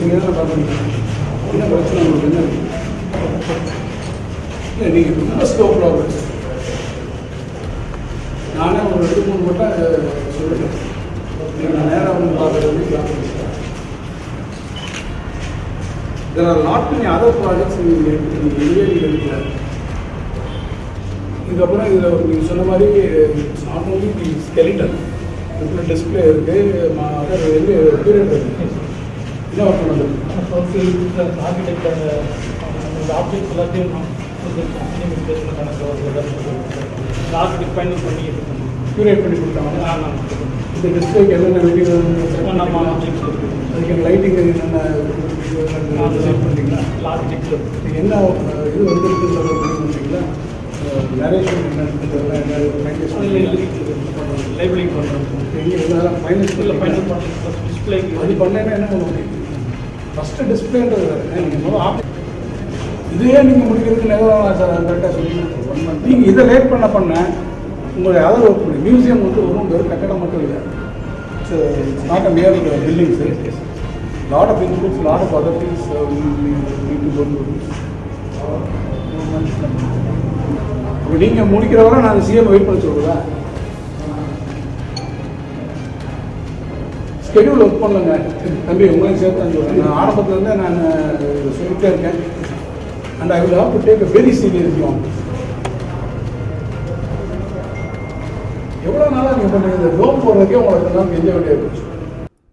நீங்கள் தான் பார்க்குறீங்க பிரச்சனை உங்களுக்கு நீங்கள் ரொம்ப நானே ஒரு ரெண்டு மூணு மட்டும் சொல்லிட்டேன் நீங்கள் நேராக வந்து பார்க்குறது There are not many other projects in India நீங்கள் எடுக்கல இதுக்கப்புறம் இதில் நீங்கள் சொன்ன மாதிரி it's not only the skeleton different display இருக்குது அதர் வந்து பீரியட் இருக்குது என்ன ஒர்க் பண்ணுறது ஆர்கிடெக்ட் அந்த ஆப்ஜெக்ட் எல்லாத்தையும் ஆர்கிடெக்ட் ஃபைனல் பண்ணி க்யூரேட் பண்ணி கொடுத்தாங்க. ஆமாம் இந்த டிஸ்பிளேக்கு என்னென்ன மெட்டீரியல் நம்ம ஆப்ஜெக்ட் இருக்குது அதுக்கு லைட்டிங் என்னென்ன செட் பண்ணுறீங்களா ஆர்கிடெக்ட் இது என்ன அஹ், இது வந்துருக்குன்றத முடிவு பண்ணுறீங்களா நரேஷன் என்ன லேபிளிங் பண்ணுறோம் எங்கே இதெல்லாம் ஃபைனல் இல்லை ஃபைனல் பண்ணுறோம் டிஸ்பிளேக்கு அது பண்ணேன்னா என்ன பண்ண முடியும் ஃபஸ்ட்டு டிஸ்பிளேன்றது நீங்கள் முதல்ல ஆப் இதையே நீங்கள் முடிக்கிறதுக்கு நேரம் சார் கரெக்டாக சொல்லுங்க நீங்கள் இதை லேட் பண்ண பண்ண உங்களுடைய அதர் ஒர்க் பண்ணி மியூசியம் வந்து ஒன்றும் வெறும் கட்டடம் மட்டும் இல்லை. It's not a mere buildings lot of includes lot of other things need இப்போ நீங்கள் முடிக்கிற வரை நான் சிஎம் வெயிட் பண்ண சொல்லுதா ஸ்கெடியூல் ஒர்க் பண்ணலங்க தம்பி உங்களையும் சேர்த்து தான் சொல்கிறேன் நான் ஆரம்பத்துலேருந்தே நான் சொல்லிட்டே இருக்கேன். And I will have to take a very serious on எவ்வளோ நாளாக நீங்கள் பண்ணுறீங்க இந்த லோன் போடுறதுக்கே உங்களுக்கு எல்லாம் கெஞ்ச வேண்டிய போச்சு